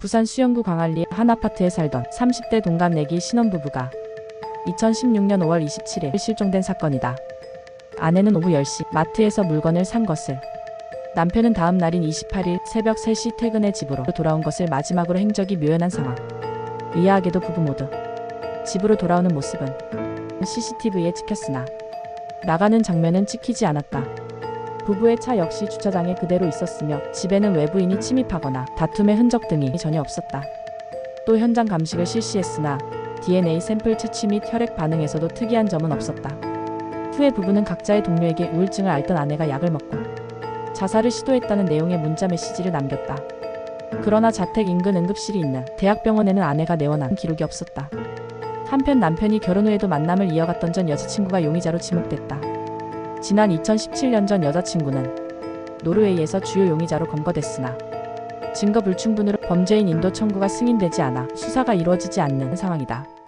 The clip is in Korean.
부산 수영구 광안리 한 아파트에 살던 30대 동갑내기 신혼부부가 2016년 5월 27일 실종된 사건이다. 아내는 오후 10시 마트에서 물건을 산 것을 남편은 다음 날인 28일 새벽 3시 퇴근해 집으로 돌아온 것을 마지막으로 행적이 묘연한 상황. 의아하게도 부부 모두 집으로 돌아오는 모습은 CCTV에 찍혔으나 나가는 장면은 찍히지 않았다. 부부의 차 역시 주차장에 그대로 있었으며 집에는 외부인이 침입하거나 다툼의 흔적 등이 전혀 없었다. 또 현장 감식을 실시했으나 DNA 샘플 채취 및 혈액 반응에서도 특이한 점은 없었다. 후에 부부는 각자의 동료에게 우울증을 앓던 아내가 약을 먹고 자살을 시도했다는 내용의 문자 메시지를 남겼다. 그러나 자택 인근 응급실이 있는 대학병원에는 아내가 내원한 기록이 없었다. 한편 남편이 결혼 후에도 만남을 이어갔던 전 여자친구가 용의자로 지목됐다. 지난 2017년 전 여자친구는 노르웨이에서 주요 용의자로 검거됐으나 증거 불충분으로 범죄인 인도 청구가 승인되지 않아 수사가 이루어지지 않는 상황이다.